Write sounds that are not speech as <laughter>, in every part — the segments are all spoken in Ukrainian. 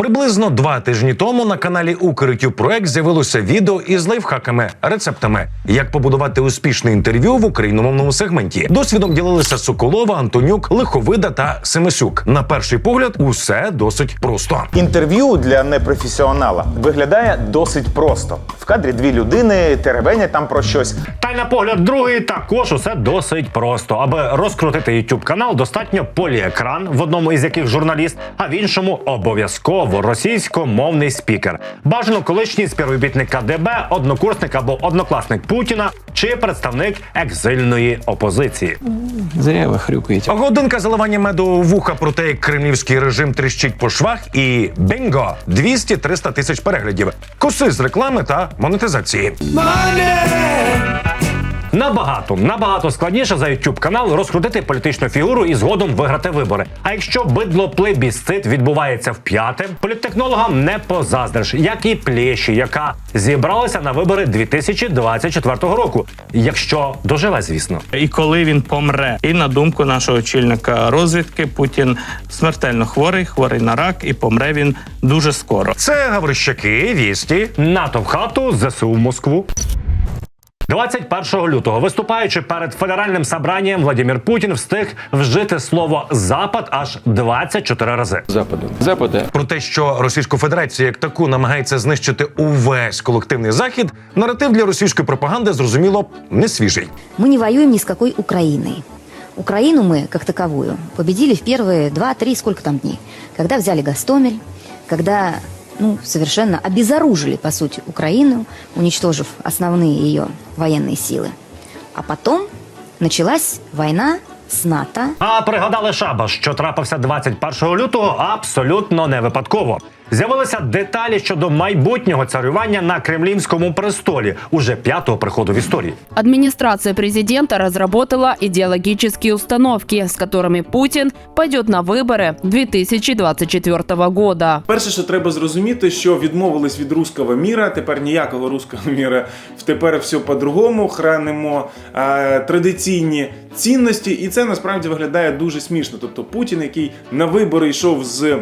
Приблизно два тижні тому на каналі Укртю проект з'явилося відео із лайфхаками, рецептами, як побудувати успішне інтерв'ю в україномовному сегменті. Досвідом ділилися Соколова, Антонюк, Лиховида та Семисюк. На перший погляд, усе досить просто. Інтерв'ю для непрофесіонала виглядає досить просто. В кадрі дві людини теревенять там про щось. Та й на погляд другий також усе досить просто. Аби розкрутити YouTube канал, достатньо поліекран, в одному із яких журналіст, а в іншому обов'язково російськомовний спікер. Бажано колишній співробітник КДБ, однокурсник або однокласник Путіна чи представник екзильної опозиції. Зря вы хрюкаете. Годинка заливання меду вуха про те, як кремлівський режим тріщить по швах, і бінго 200-300 тисяч переглядів. Коси з реклами та монетизації. Набагато набагато складніше за YouTube канал розкрутити політичну фігуру і згодом виграти вибори. А якщо бидло плебісцит відбувається в п'яте, політтехнологам не позаздриш, як і плеші, яка зібралася на вибори 2024 року. Якщо доживе, звісно. і коли він помре. І на думку нашого очільника розвідки, Путін смертельно хворий, хворий на рак, і помре він дуже скоро. Це Гаврищаки, вісті. НАТО в хату, ЗСУ в Москву. 21 лютого, виступаючи перед федеральним собранням, Владимир Путін встиг вжити слово запад аж 24 рази. Запада. Запада. Про те, що Російську Федерацію як таку намагається знищити увесь колективний захід, наратив для російської пропаганди зрозуміло не свіжий. Мы не воюем ни с какой Украиной. Украину мы, как таковую, победили в первые два-три, сколько там дней. Когда взяли Гастомель, когда ну, совершенно обезоружили, по сути, Украину, уничтожив основные ее военные силы. А потом началась война с НАТО. А пригадали Шаба, що трапився 21 лютого, абсолютно не випадково. З'явилися деталі щодо майбутнього царювання на кремлівському престолі уже п'ятого приходу в історії. Администрация президента разработала идеологические установки, с которыми Путин пойдет на выборы 2024 года. Перше, що треба зрозуміти, що відмовились від руського міра. Тепер ніякого руського міра. Тепер все по-другому. Хранимо е, традиційні цінності, і це насправді виглядає дуже смішно. Тобто Путін, який на вибори йшов з.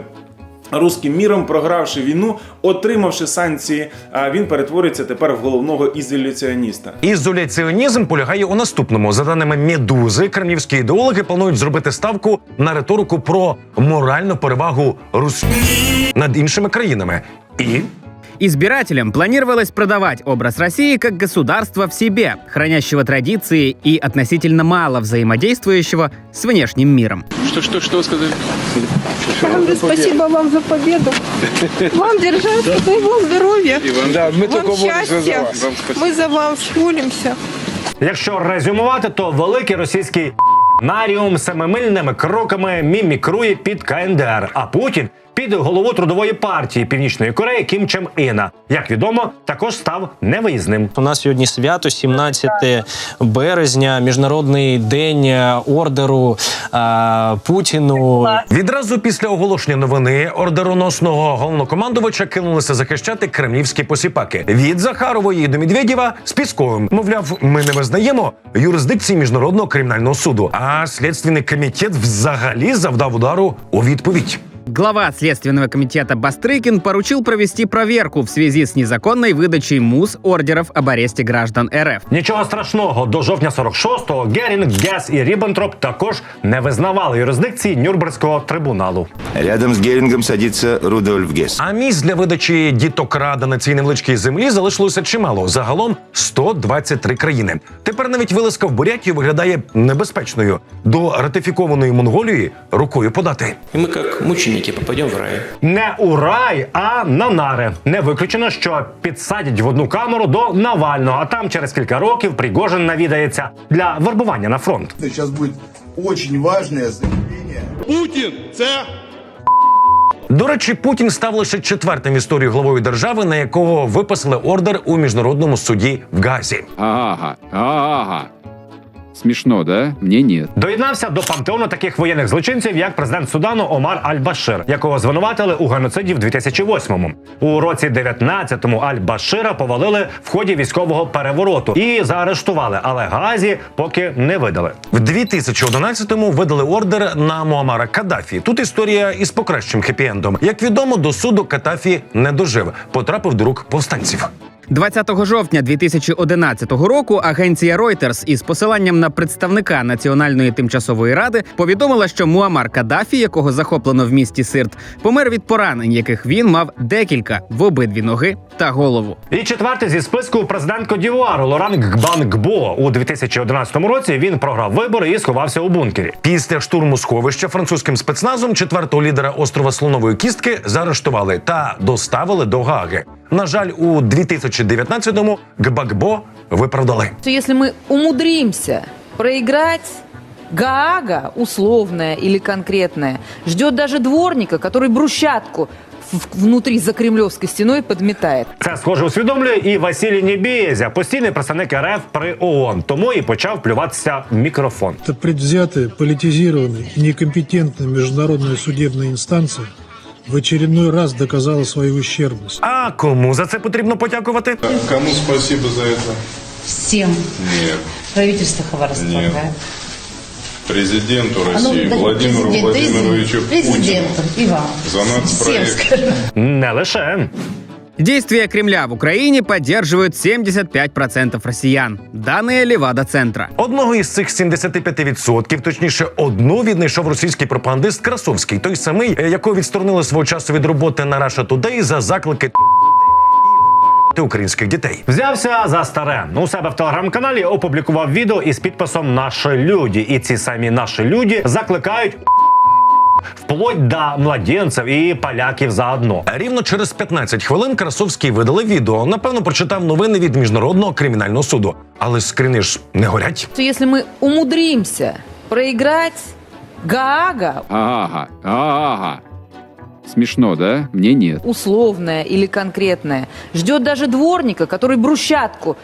Руським міром, програвши війну, отримавши санкції, а він перетвориться тепер в головного ізоляціоніста. Ізоляціонізм полягає у наступному. За даними Медузи, кремлівські ідеологи планують зробити ставку на риторику про моральну перевагу Росії над іншими країнами. І Избирателям планировалось продавать образ России как государства в себе, хранящего традиции и относительно мало взаимодействующего с внешним миром. Что, что, что вы сказали? Спасибо вам за победу. Вам держаться, дай вам здоровья. Да, мы Вам счастья. Мы за вас молимся. Якщо резюмувати, то великий російський <laughs> наріум семимильними кроками мімікрує під КНДР, а Путін під голову трудової партії Північної Кореї Кім Чен Іна. Як відомо, також став невиїзним. У нас сьогодні свято, 17 березня, міжнародний день ордеру е, Путіну. відразу після оголошення новини ордероносного головнокомандувача кинулися захищати кремлівські посіпаки від Захарової до Медведєва з Пісковим. Мовляв, ми не визнаємо юрисдикції міжнародного кримінального суду. А слідственний комітет взагалі завдав удару у відповідь. Глава Следственного комитета Бастрыкин поручил провести проверку в связи с незаконной выдачей МУС ордеров об аресте граждан РФ. Нічого страшного, до жовтня 46-го Герінг, Гес і Ріббентроп також не визнавали юрисдикції Нюрнберзького трибуналу. Рядом с Герингом садится Рудольф Гесс. А місць для видачі дітокрада на цій невеличкій землі залишилося чимало. Загалом 123 країни. Тепер навіть вилазка в Бурятію виглядає небезпечною. До ратифікованої Монголії рукою подати. И мы как мученики попадем в рай. Не у рай, а на нари. Не виключено, що підсадять в одну камеру до Навального, а там через кілька років Пригожин навідається для вербування на фронт. Сейчас будет очень важное заявление. До речі, Путін став лише четвертим в історії главою держави, на якого виписали ордер у міжнародному суді в Газі. Ага, ага. Смешно, да? Мне нет. Доєднався до пантеону таких воєнних злочинців, як президент Судану Омар Аль-Башир, якого звинуватили у геноциді в 2008-му. У році 19-му Аль-Башира повалили в ході військового перевороту і заарештували, але Газі поки не видали. В 2011-му видали ордер на Муамара Каддафі. Тут історія із покращим хеппі-ендом. Як відомо, до суду Каддафі не дожив, потрапив до рук повстанців. 20 жовтня 2011 року агенція Reuters із посиланням на представника Національної тимчасової ради повідомила, що Муамар Каддафі, якого захоплено в місті Сирт, помер від поранень, яких він мав декілька в обидві ноги та голову. І четвертий зі списку президент Кодівуару Лоран Гбангбо у 2011 році він програв вибори і сховався у бункері. Після штурму сховища французьким спецназом четвертого лідера острова Слонової кістки заарештували та доставили до Гааги. На жаль, у 2019-му Гбагбо виправдали. Если мы умудримся проиграть, Гаага, условная или конкретная, ждет даже дворника, который брусчатку в- внутри за кремлевской стеной подметает. Це схоже усвідомлює і Василій Небєзя, постійний представник РФ при ООН, тому і почав плюватися в мікрофон. Это предвзятая, политизированная и некомпетентная международная судебная инстанция в очередной раз доказала свою ущербность. А кому за це потрібно подякувати? Кому спасибо за это? Всем Нет. правительство Хабаровска. Нет. Президенту А ну, Владимиру Владимиру Владимировичу Путину и вам. за нацпроект. Не лише. Действия Кремля в Украине поддерживают 75% россиян. Данные Левада-центра. Одного із цих 75%, точніше, одну віднайшов російський пропагандист Красовський, той самий, е, якого відсторонили свого часу від роботи на Russia Today за заклики українських дітей. Взявся за старе. У себе в телеграм-каналі опублікував відео із підписом Наші люди. І ці самі наші люди закликають вплоть до младенців і поляків заодно. Рівно через 15 хвилин Красовський видали відео. Напевно, прочитав новини від міжнародного кримінального суду. Але скрини ж не горять. Если мы умудримся проиграть, Гаага, Ага, ага. Смешно, да? Мне нет. условная или конкретная, ждет даже дворника, который брусчатку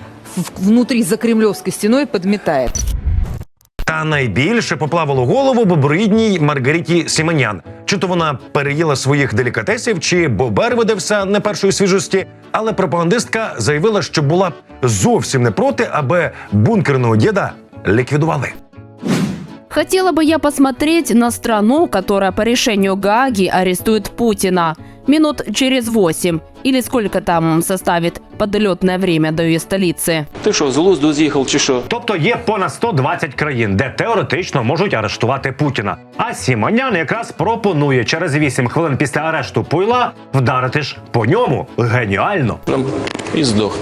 внутри за кремлевской стеной подметает. Та найбільше поплавало голову боброїдній Маргариті Сіменян. Чи то вона переїла своїх делікатесів, чи бобер видався не першої свіжості. Але пропагандистка заявила, що була б зовсім не проти, аби бункерного діда ліквідували. Хотела бы я посмотреть на страну, которая по решению Гааги арестует Путина минут через восемь. Или сколько там составит подлетное время до ее столицы. Ти що, з глузду з'їхав чи що? Тобто є понад 120 країн, де теоретично можуть арештувати Путіна. А Сімонян якраз пропонує через 8 хвилин після арешту Пуйла вдарити ж по ньому. Геніально. Прям і здох.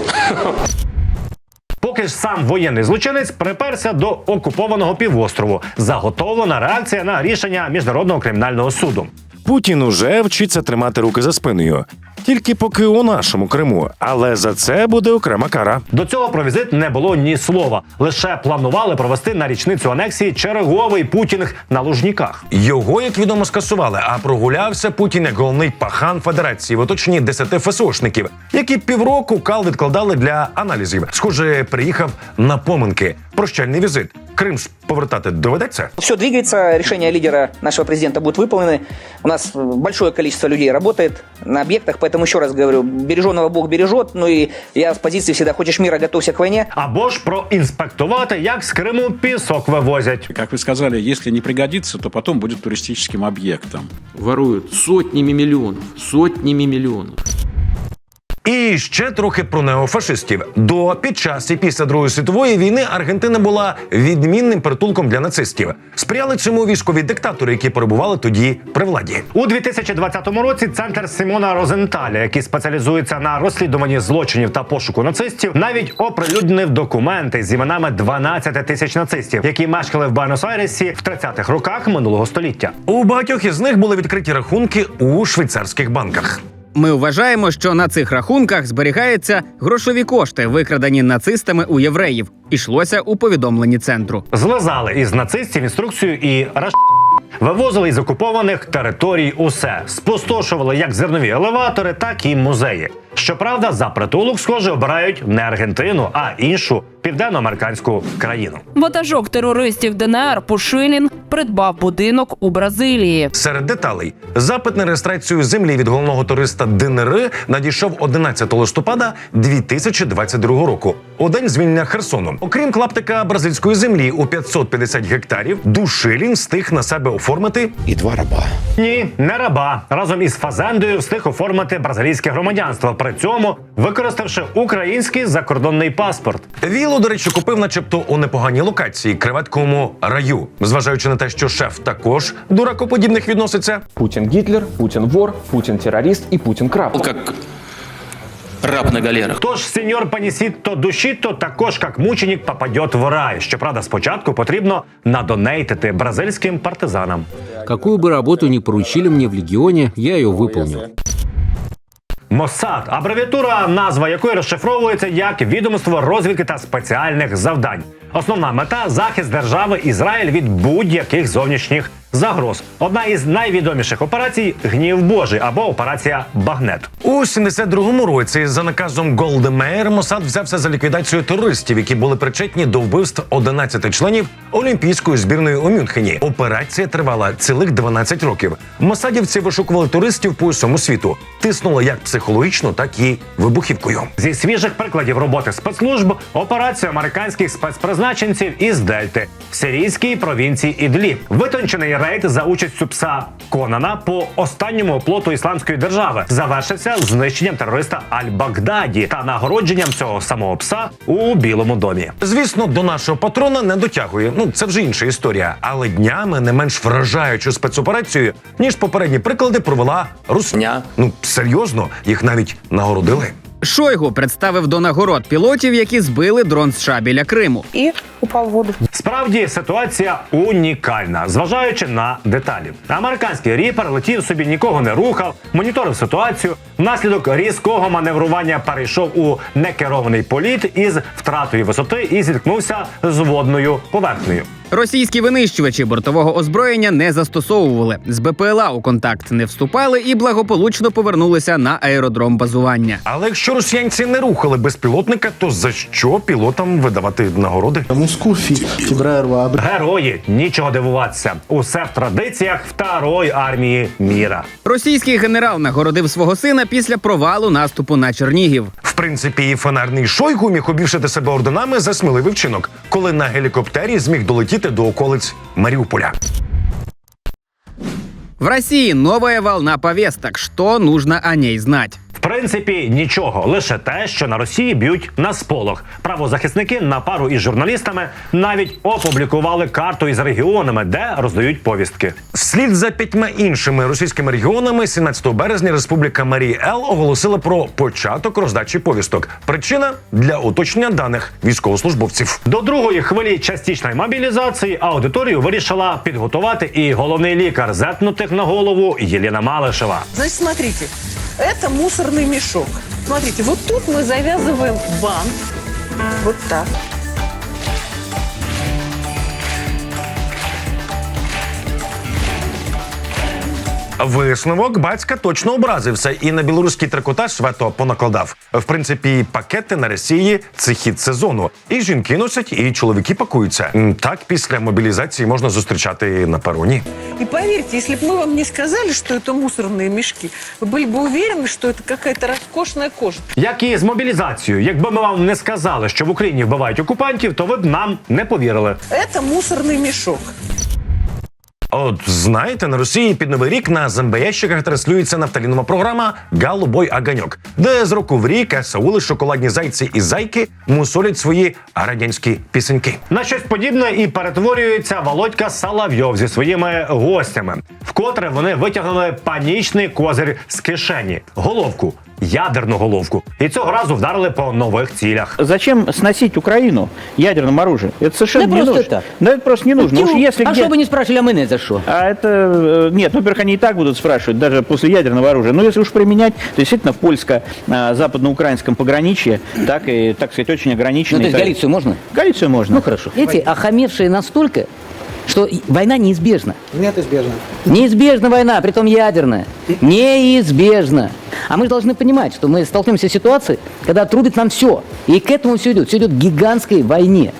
Поки ж сам воєнний злочинець приперся до окупованого півострову. Заготовлена реакція на рішення міжнародного кримінального суду. Путін уже вчиться тримати руки за спиною Тільки поки у нашому Криму, але за це буде окрема кара. До цього про візит не було ні слова. Лише планували провести на річницю анексії черговий путінг на лужніках. Його, як відомо, скасували, а прогулявся Путін як головний пахан Федерації в оточенні 10 ФСОшників, які півроку кал відкладали для аналізів. Схоже, приїхав на поминки. Прощальний візит. Крим ж повертати доведеться. Все двигается, решения лидера нашего президента будут выполнены. У нас э, большое количество людей работает на объектах, поэтому еще раз говорю, береженого Бог бережет. Ну и я с позиции всегда хочешь мира, готовься к войне. Або ж проінспектувати, як з Криму пісок вивозять. Как вы сказали, если не пригодится, то потом будет туристическим объектом. Ворують сотнями мільйонів. Сотнями мільйонів. І ще трохи про неофашистів. До під час і після Другої світової війни Аргентина була відмінним притулком для нацистів. Сприяли цьому військові диктатори, які перебували тоді при владі. У 2020 році центр Симона Розенталя, який спеціалізується на розслідуванні злочинів та пошуку нацистів, навіть оприлюднив документи з іменами 12 тисяч нацистів, які мешкали в Буенос-Айресі в 30-х роках минулого століття. У багатьох із них були відкриті рахунки у швейцарських банках. Ми вважаємо, що на цих рахунках зберігаються грошові кошти, викрадені нацистами у євреїв. Ішлося у повідомленні центру. Злизали із нацистів інструкцію і раш... Вивозили із окупованих територій усе, спустошували як зернові елеватори, так і музеї. Щоправда, за притулок, схоже, обирають не Аргентину, а іншу південноамериканську країну. Ватажок терористів ДНР Пушилін придбав будинок у Бразилії. Серед деталей запит на реєстрацію землі від головного туриста ДНР надійшов 11 листопада 2022 року, у день звільнення Херсону. Окрім клаптика бразильської землі у 550 гектарів, Душилін встиг на себе оформити і два раба. Ні, не раба. Разом із Фазендою встиг оформити бразилійське громадянство. При цьому використавши український закордонний паспорт. Вілу, до речі, купив, начебто, у непоганій локації креветковому раю, зважаючи на те, що шеф також до ракоподібних відноситься. Путин Гитлер, Путин вор, Путин террорист и Путин краб. Как раб на галерах. Тож сеньор Панісіто Душіто також як мученик попадет в рай. Щоправда, спочатку потрібно надонейтити бразильським партизанам. Какую бы работу ни поручили мне в Легионе, я ее выполню. Моссад абревіатура, назва якої розшифровується як відомство розвідки та спеціальних завдань. Основна мета захист держави Ізраїль від будь-яких зовнішніх загроз. Одна із найвідоміших операцій гнів Божий або операція Багнет. У 72-му році за наказом Голдемейр Мосад взявся за ліквідацію терористів, які були причетні до вбивств 11 членів Олімпійської збірної у Мюнхені. Операція тривала цілих 12 років. Мосадівці вишукували туристів по усьому світу, тиснули як психологічно, так і вибухівкою. Зі свіжих прикладів роботи спецслужб операцію американських спецпризначенців із Дельти в сирійській провінції Ідліб. Витончений рейд за участю пса Конана по останньому оплоту ісламської держави завершився знищенням терориста Аль-Багдаді та нагородженням цього самого пса у Білому домі. Звісно, до нашого патрона не дотягує. Ну це вже інша історія. Але днями не менш вражаючу спецоперацію, ніж попередні приклади провела Русня. Ну серйозно, їх навіть нагородили. Шойгу представив до нагород пілотів, які збили дрон США біля Криму. І упав в воду. Справді ситуація унікальна, зважаючи на деталі. Американський ріпер летів собі, нікого не рухав, моніторив ситуацію. Внаслідок різкого маневрування перейшов у некерований політ із втратою висоти і зіткнувся з водною поверхнею. Російські винищувачі бортового озброєння не застосовували. З БПЛА у контакт не вступали і благополучно повернулися на аеродром базування. Але якщо росіянці не рухали безпілотника, то за що пілотам видавати нагороди? Герої, нічого дивуватися. Усе в традиціях второї армії міра. Російський генерал нагородив свого сина після провалу наступу на Чернігів. В принципі, і фонарний Шойгу міг обівшити себе орденами за сміливий вчинок, коли на гелікоптері зміг долетіти до околиць Маріуполя. В России новая волна повесток. Что нужно о ней знать? В принципі, нічого, лише те, що на Росії б'ють на сполох. Правозахисники на пару із журналістами навіть опублікували карту із регіонами, де роздають повістки. Вслід за п'ятьма іншими російськими регіонами 17 березня Республіка Марії Ел оголосила про початок роздачі повісток. Причина для уточнення даних військовослужбовців. До другої хвилі частичної мобілізації аудиторію вирішила підготувати і головний лікар зетнутих на голову Єліна Малишева. Значит, смотрите, это мусорный мешок. Смотрите, вот тут мы завязываем бант. Вот так. Висновок батька точно образився і на білоруський трикотаж свято понакладав. В принципі, пакети на Росії це хід сезону. І жінки носять, і чоловіки пакуються. М, Так після мобілізації можна зустрічати на пероні. И поверьте, если бы мы вам не сказали, что это мусорные мешки, вы были бы уверены, что это какая-то роскошная кожа. Як і з мобілізацією, якби ми вам не сказали, що в Україні вбивають окупантів, то ви б нам не повірили. Это мусорный мешок. От знаєте, на Росії під новий рік на зомбоящиках транслюється нафталінова програма Галубой Аганьок, де з року в рік Саули, шоколадні зайці і зайки мусолять свої радянські пісеньки. На щось подібне і перетворюється Володька Салавйов зі своїми гостями, вкотре вони витягнули панічний козир з кишені, головку, ядерну головку, і цього разу вдарили по нових цілях. Zачем сносить Украину ядерным оружием? Это совершенно Да не просто нужно. так. Да это просто не нужно. Уж если а где- что бы не спрашивали, а мы не за что? А это... э, Нет, ну, во-первых, они и так будут спрашивать, даже после ядерного оружия. Но если уж применять, то действительно в польско-западноукраинском пограничье, так и, так сказать, очень ограниченный... Ну, то есть. Галицию можно? Галицию можно. Ну, хорошо. Видите, охамевшие настолько, что и- война неизбежна. Нет, избежно. Неизбежна война, притом ядерная. Неизбежна. А мы же должны понимать, что мы столкнемся с ситуацией, когда отрубит нам все. И к этому все идет. Все идет к гигантской войне.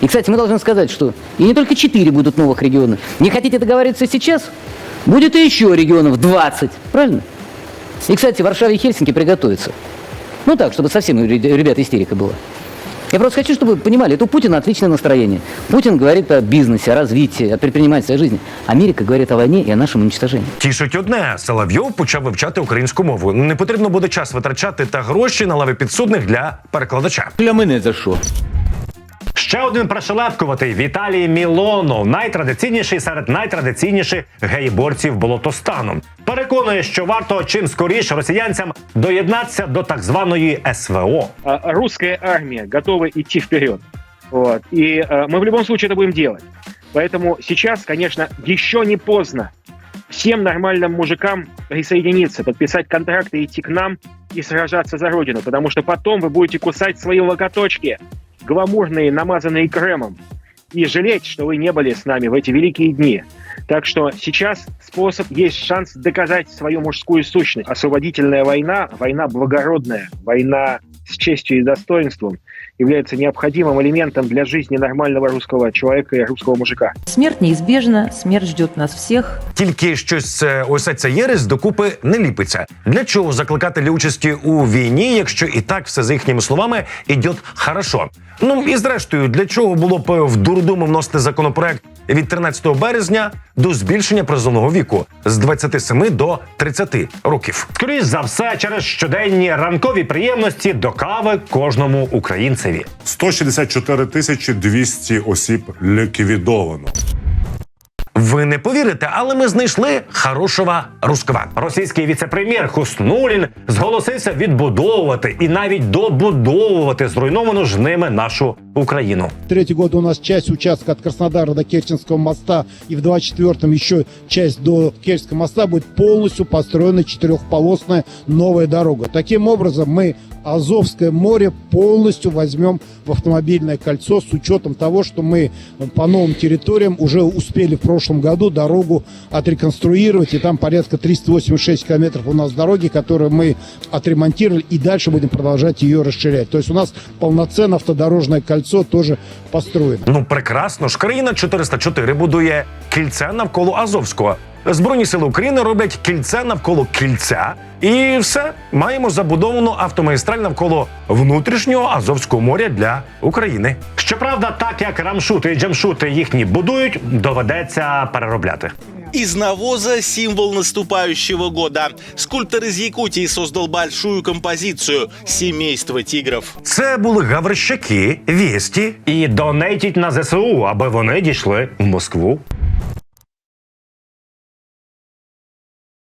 И, кстати, мы должны сказать, что и не только 4 будут новых региона. Не хотите договориться сейчас? Будет и еще регионов 20. Правильно? И, кстати, Варшава и Хельсинки приготовятся. Ну так, чтобы совсем у ребят истерика была. Я просто хочу, чтобы вы понимали, это у Путина отличное настроение. Путин говорит о бизнесе, о развитии, о предпринимательской жизни. Америка говорит о войне и о нашем уничтожении. Тішить одне, Соловйов почав вивчати українську мову. Не потрібно буде час витрачати та гроші на лави підсудних для перекладача. Для мене за що? Ще один пришелепкуватий Віталій Мілонов, найтрадиційніший серед найтрадиційніших гей-борців болотостану. Переконує, що варто чим скоріше росіянцям доєднатися до так званої СВО. а, русская армия готова идти вперед. Вот. И э, мы в любом случае это будем делать. Поэтому сейчас, конечно, еще не поздно всем нормальным мужикам присоединиться, подписать контракты, идти к нам и сражаться за Родину. Потому что потом вы будете кусать свои локоточки, Гламурные, намазанные кремом, и жалеть, что вы не были с нами в эти великие дни. Так что сейчас способ, есть шанс доказать свою мужскую сущность. Освободительная война, война благородная, война с честью и достоинством является необходимым элементом для жизни нормального русского человека и русского мужика. Смерть неизбежна, смерть ждет нас всех. Тільки щось усе ось ця єресь докупи не ліпиться. Для чого закликати для участі у війні, якщо і так все за їхніми словами ідет хорошо? Ну і зрештою, для чого було б е, в дурдуму вносити законопроект від 13 березня до збільшення призовного віку з 27 до 30 років? Скоріш за все, через щоденні ранкові приємності до кави кожному українцеві. 164 тисячі 200 осіб ліквідовано. Ви не повірите, але ми знайшли хорошого рускава. Російський віце-прем'єр Хуснулін зголосився відбудовувати і навіть добудовувати зруйновану ж ними нашу Україну. Третий год у нас часть участка от Краснодара до Керченского моста и в 24-м еще часть до Керченского моста будет полностью построена четырехполосная новая дорога. Таким образом мы Азовское море полностью возьмем в автомобильное кольцо с учетом того, что мы по новым территориям уже успели в прошлом году дорогу отреконструировать. И там порядка 386 километров у нас дороги, которые мы отремонтировали и дальше будем продолжать ее расширять. То есть у нас полноценное автодорожное кольцо тоже построено. Ну прекрасно ж країна 404 будує кільце навколо Азовського. Збройні сили України роблять кільце навколо кільця, і все маємо забудовану автомагістраль навколо внутрішнього Азовського моря для України. Щоправда, так як рамшути і джамшути їхні будують, доведеться переробляти. Из навоза символ наступающего года. Скульптор из Якутии создал большую композицию «Семейство тигров». Це були гаврищаки, вєсті і донейтіть на ЗСУ, аби вони дійшли в Москву.